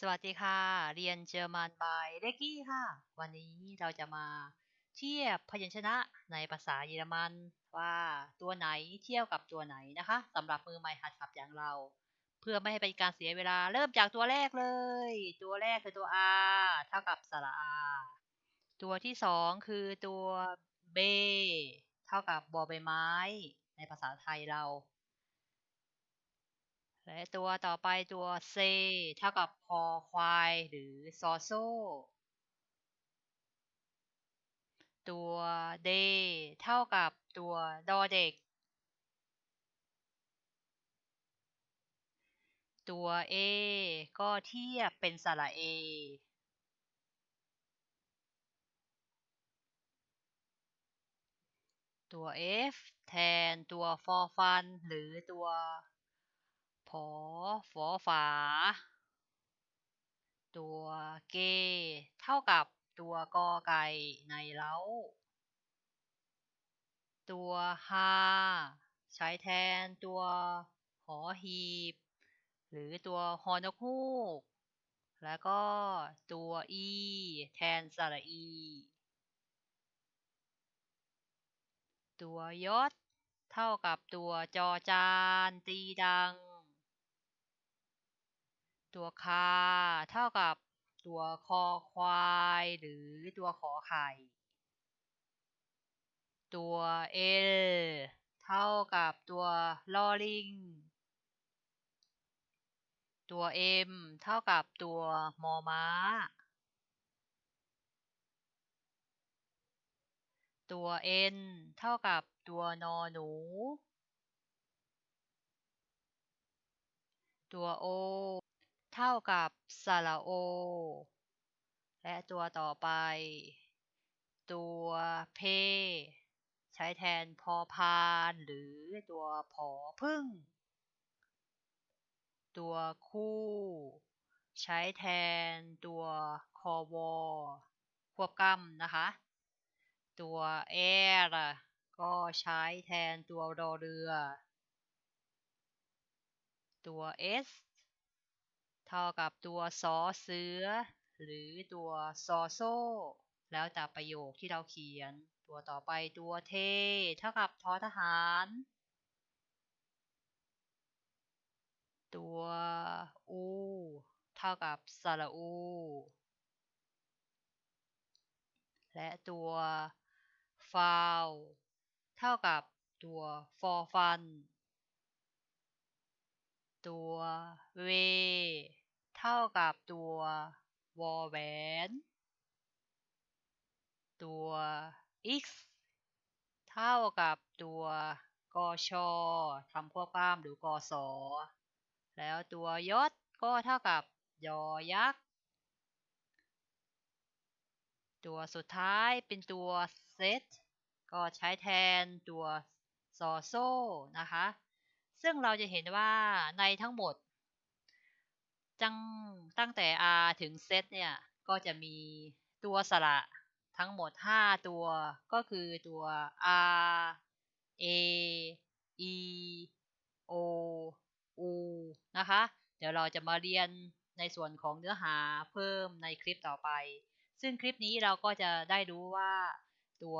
สวัสดีค่ะ เรียนเจอร์มันบายเล็กกี้ค่ะ วันนี้เราจะมาเทียบพยัญชนะในภาษาเยอรมันว่าตัวไหนเทียบกับตัวไหนนะคะสำหรับมือใหม่หัดขับอย่างเรา เพื่อไม่ให้เป็นการเสียเวลาเริ่มจากตัวแรกเลย ตัวแรกคือตัว R เท่ากับสระ R ตัวที่สองคือตัว B เท่ากับบอใบไม้ ในภาษาไทยเรา และตัวต่อไปตัว C เท่ากับคอควายหรือซอโซ ตัว D เท่ากับตัวดอเด็ก ตัว A ก็เทียบเป็นสระ A ตัว F แทนตัวฟอฟันหรือตัว ผอฝอฝา ตัวเก เท่ากับตัวกอไก่ในเล้า ตัวฮาใช้แทนตัวหอหีบ หรือตัวฮอนกฮูก แล้วก็ตัวอีแทนสระอี ตัวยศเท่ากับตัวจอจานตีดัง ตัวคาเท่ากับตัวคอควายหรือตัวขอไข่ ตัว L เท่ากับตัวลอลิง ตัว M เท่ากับตัวมอม้า ตัว N เท่ากับตัวนอหนูตัว O เท่ากับสระโอ และตัวต่อไป ตัวเพ ใช้แทนพอพานหรือตัวผอพึ่ง ตัวคู่ ใช้แทนตัวคอวอควบกล้ำนะคะ ตัวแอร์ก็ใช้แทนตัวรอเรือ ตัว S เท่ากับตัวซอเสือ หรือตัวซอโซ่ แล้วแต่ประโยคที่เราเขียน ตัวต่อไปตัวเท เท่ากับทอทหาร ตัวอูเท่ากับสระอู และตัวฟาวเท่ากับตัวฟอฟัน เว เท่ากับตัววอแหวน ตัว x เท่ากับตัวกอชอทำควบกล้ามหรือกอสอแล้วตัวยศก็เท่ากับยอยักษ์ ตัวสุดท้ายเป็นตัวเซตก็ใช้แทนตัวซอโซ่นะคะ ซึ่งเราจะเห็นว่าในทั้งหมด จังตั้งแต่ R ถึง Z เนี่ย ก็จะมีตัวสระทั้งหมด 5 ตัว ก็คือตัว R A E O U นะคะ เดี๋ยวเราจะมาเรียนในส่วนของเนื้อหาเพิ่มในคลิปต่อไป ซึ่งคลิปนี้เราก็จะได้รู้ว่าตัว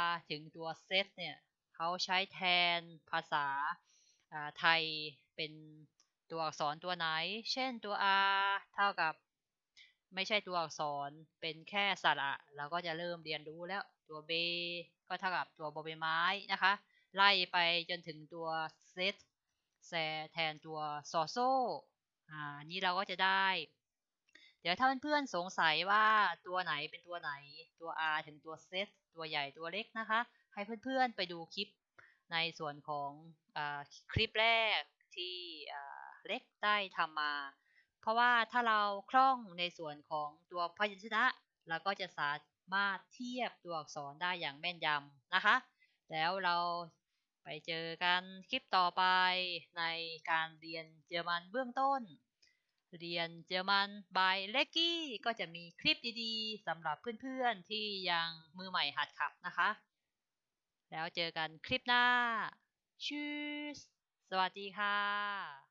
R ถึงตัว Z เนี่ย เขาใช้แทนภาษาไทยเป็น ตัวอักษรตัวไหน เช่นตัว R เท่ากับ ไม่ใช่ตัวอักษรเป็นแค่สระเราก็จะเริ่มเรียนรู้แล้วตัว B ก็เท่ากับตัวบอใบไม้นะคะ ไล่ไปจนถึงตัว Z แซแทนตัวซอโซ่อ่านี้เราก็จะได้ เดี๋ยวถ้าเพื่อนๆสงสัยว่าตัวไหนเป็นตัวไหนตัว R ถึงตัว Z ตัวใหญ่ตัวเล็กนะคะ ให้เพื่อนๆไปดูคลิปในส่วนของอคลิปแรกที่ เล็กได้ทำมา เพราะว่าถ้าเราคล่องในส่วนของตัวพยัญชนะเราก็จะสามารถเทียบตัวอักษรได้อย่างแม่นยำนะคะ แล้วเราไปเจอกันคลิปต่อไปในการเรียนเยอรมันเบื้องต้น เรียนเยอรมันบายเล็กกี้ก็จะมีคลิปดีๆสำหรับเพื่อนๆที่ยังมือใหม่หัดขับนะคะ แล้วเจอกันคลิปหน้าชูสสวัสดีค่ะ